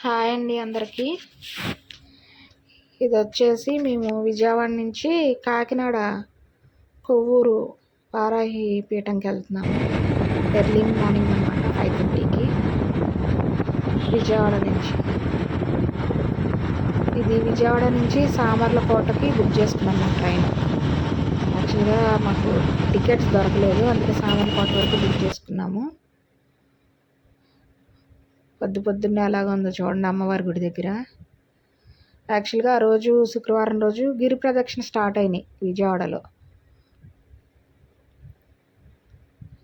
Hi అండి అందరికీ. ఇది వచ్చేసి మేము విజయవాడ నుంచి కాకినాడ కొవ్వూరు వారాహి పీఠంకి వెళ్తున్నాము. ఎర్లీ మార్నింగ్ అనమాట ఫైవ్ థర్టీకి విజయవాడ నుంచి. ఇది విజయవాడ నుంచి సామర్లకోటకి బుక్ చేసుకున్నాము ట్రైన్. యాక్చువల్గా మాకు టికెట్స్ దొరకలేదు అందుకే సామర్లకోట వరకు బుక్ చేసుకున్నాము. పొద్దు పొద్దున్నే ఎలాగ ఉందో చూడండి అమ్మవారి గుడి దగ్గర. యాక్చువల్గా ఆ రోజు శుక్రవారం రోజు గిరి ప్రదక్షిణ స్టార్ట్ అయినాయి విజయవాడలో.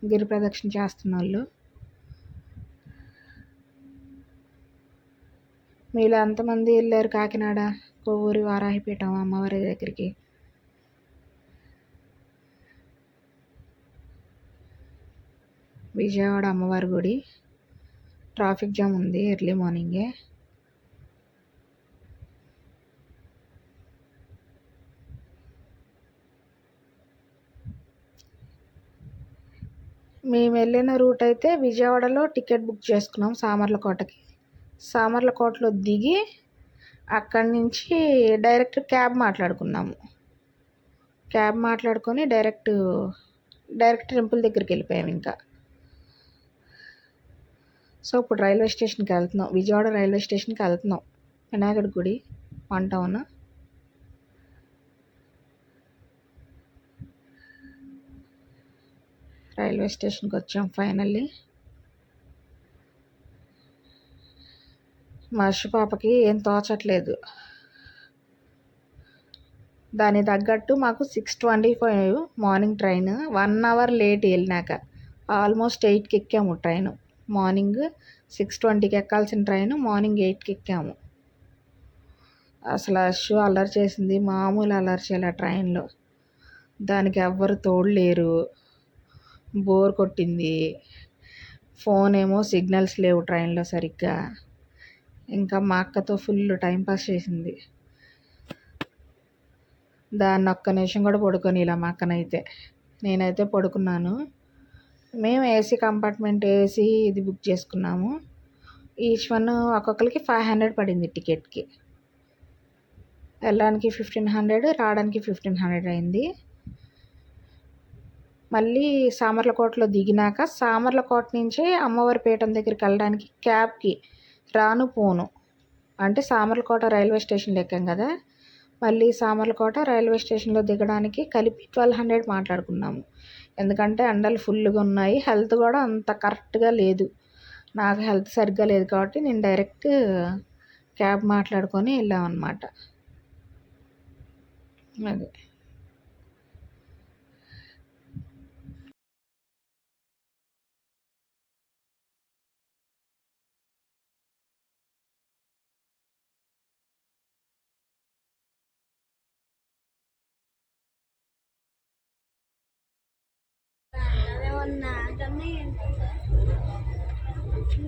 గిరి ప్రదక్షిణ చేస్తున్న వాళ్ళు మీలో ఎంతమంది వెళ్ళారు కాకినాడ? కొవ్వూరి వారాహిపీఠం అమ్మవారి దగ్గరికి? విజయవాడ అమ్మవారి గుడి. ట్రాఫిక్ జామ్ ఉంది ఎర్లీ మార్నింగే. మేము వెళ్ళిన రూట్ అయితే విజయవాడలో టికెట్ బుక్ చేసుకున్నాం సామర్లకోటకి. సామర్లకోటలో దిగి అక్కడి నుంచి డైరెక్ట్ క్యాబ్ మాట్లాడుకున్నాము. క్యాబ్ మాట్లాడుకొని డైరెక్ట్ డైరెక్ట్ టెంపుల్ దగ్గరికి వెళ్ళిపోయాము ఇంకా. సో ఇప్పుడు రైల్వే స్టేషన్కి వెళ్తున్నాం. విజయవాడ రైల్వే స్టేషన్కి వెళ్తున్నాం. వినాయకుడి గుడి వన్ టౌన్. రైల్వే స్టేషన్కి వచ్చాం ఫైనల్లీ. మా పాపకి ఏం తోచట్లేదు. దాని తగ్గట్టు మాకు six twenty five morning train. One hour late వెళ్ళినాక. ఆల్మోస్ట్ ఎయిట్కి ఎక్కాము ట్రైన్. మార్నింగ్ సిక్స్ ట్వంటీకి ఎక్కాల్సిన ట్రైన్ మార్నింగ్ ఎయిట్కి ఎక్కాము. అసలు అషు అల్లరి చేసింది మామూలు అల్లరి చేయాలి ఆ ట్రైన్లో. దానికి ఎవ్వరు తోడలేరు బోర్ కొట్టింది. ఫోన్ ఏమో సిగ్నల్స్ లేవు ట్రైన్లో సరిగ్గా. ఇంకా మా అక్కతో ఫుల్ టైంపాస్ చేసింది. దాన్ని ఒక్క నిమిషం కూడా పడుకొని ఇలా మా అక్కనైతే. నేనైతే పడుకున్నాను. మేము ఏసీ కంపార్ట్మెంట్ ఏసీ ఇది బుక్ చేసుకున్నాము. ఈచ్ వన్ ఒక్కొక్కరికి ఫైవ్ హండ్రెడ్ పడింది టికెట్కి వెళ్ళడానికి ఫిఫ్టీన్ హండ్రెడ్ రావడానికి ఫిఫ్టీన్ హండ్రెడ్ అయింది. మళ్ళీ సామర్లకోటలో దిగినాక సామర్లకోట నుంచి అమ్మవారి పీఠం దగ్గరికి వెళ్ళడానికి క్యాబ్కి రాను పోను. అంటే సామర్లకోట రైల్వే స్టేషన్లో ఎక్కాం కదా. మళ్ళీ సామర్లకోట రైల్వే స్టేషన్లో దిగడానికి కలిపి ట్వెల్వ్ హండ్రెడ్ మాట్లాడుకున్నాము. ఎందుకంటే ఎండలు ఫుల్గా ఉన్నాయి. హెల్త్ కూడా అంత కరెక్ట్గా లేదు. నాకు హెల్త్ సరిగ్గా లేదు కాబట్టి నేను డైరెక్ట్ క్యాబ్ మాట్లాడుకొని వెళ్ళామన్నమాట. అదే.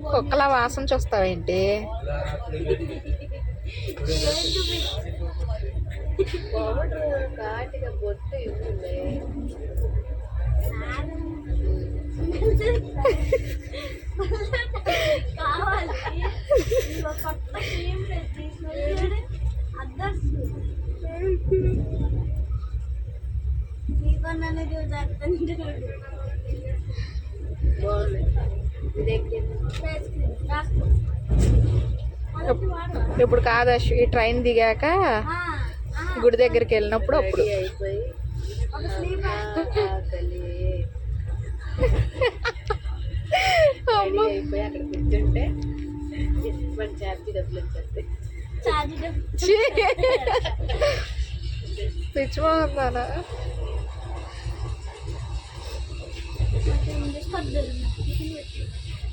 కుక్కల వాసన చూస్తావేంటి? కాటిగా ఇప్పుడు కాదు ఈ ట్రైన్ దిగాక గుడి దగ్గరికి వెళ్ళినప్పుడు అప్పుడు. రెడీ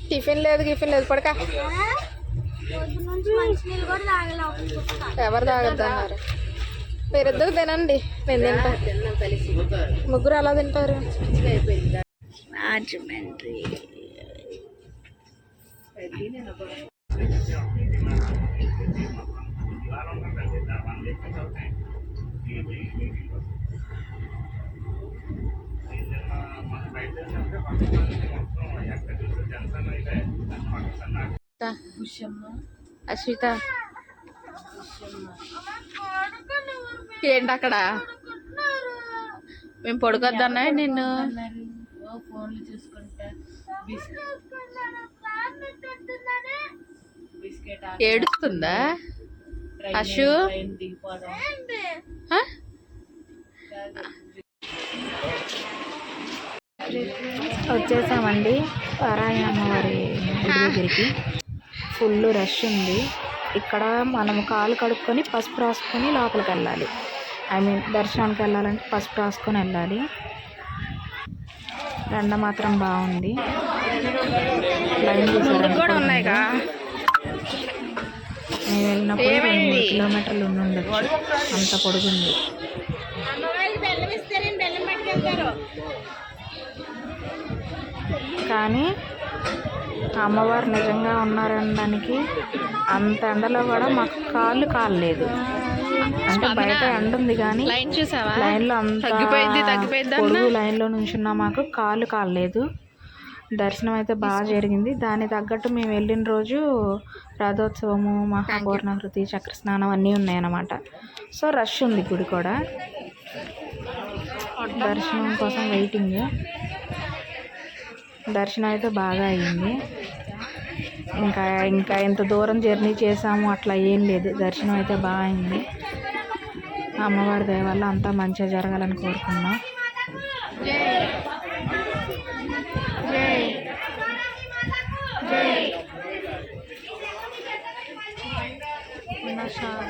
టిఫిన్ లేదు గిఫిన్ లేదు. పడక. ఎవరు తాగద్దన్నారు? మీరిద్దరు తినండి. నేను తింటా. ముగ్గురు అలా తింటారు? రాజమండ్రి అశ్విత. ఏంటి అక్కడ? మేము పడుకోద్దన్నా నిన్ను? ఫోన్లు చూసుకుంటా. ఏడుస్తుందా అశు? వచ్చేసామండి. వారాయి అమ్మవారి దగ్గరికి. ఫుల్ రష్ ఉంది. ఇక్కడ మనం కాలు కడుక్కొని పసుపు రాసుకొని లోపలికి వెళ్ళాలి. ఐ మీన్ దర్శనానికి వెళ్ళాలంటే పసుపు రాసుకొని వెళ్ళాలి. ఎండ మాత్రం బాగుంది. కూడా ఉన్నాయిగా. మేము వెళ్ళినప్పుడు రెండు మూడు కిలోమీటర్లు ఉండి ఉండొచ్చు. అంత పొడుగుంది. కానీ అమ్మవారు నిజంగా ఉన్నారనడానికి అంత ఎండలో కూడా మాకు కాళ్ళు కాలేదు అంటే బయట ఎండ ఉంది కానీ లైన్ చూసావా? లైన్లో అంత? పొడుగు లైన్లో నుంచున్నా మాకు కాళ్ళు కాలేదు దర్శనం అయితే బాగా జరిగింది. దాని తగ్గట్టు మేము వెళ్ళిన రోజు రథోత్సవము మహాపూర్ణాకృతి చక్రస్నానం అన్నీ ఉన్నాయన్నమాట. సో రష్ ఉంది గుడి కూడా. దర్శనం కోసం వెయిటింగ్ దర్శనం అయితే బాగా అయ్యింది. ఇంకా ఇంకా ఎంత దూరం జర్నీ చేసాము అట్లా ఏం లేదు. దర్శనం అయితే బాగా అయింది అమ్మవారి దయ వల్ల అంతా మంచిగా జరగాలని కోరుకున్నాం.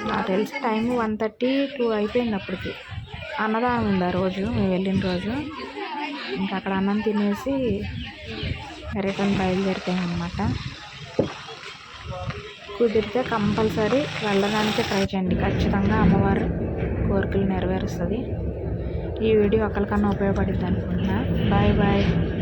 నాకు తెలిసి టైం వన్ థర్టీ టూ అయిపోయింది అప్పటికి. అన్నదానం ఉంది ఆ రోజు? మేము వెళ్ళిన రోజు. ఇంకా అక్కడ అన్నం తినేసి రిటర్న్ బయలుదేరిపోయాం కుదిరితే కంపల్సరీ వెళ్ళడానికి ట్రై చేయండి. ఖచ్చితంగా అమ్మవారు కోరికలు నెరవేరుస్తుంది. ఈ వీడియో ఒకరికన్నా ఉపయోగపడుతుంది అనుకుంటున్నా. Bye bye.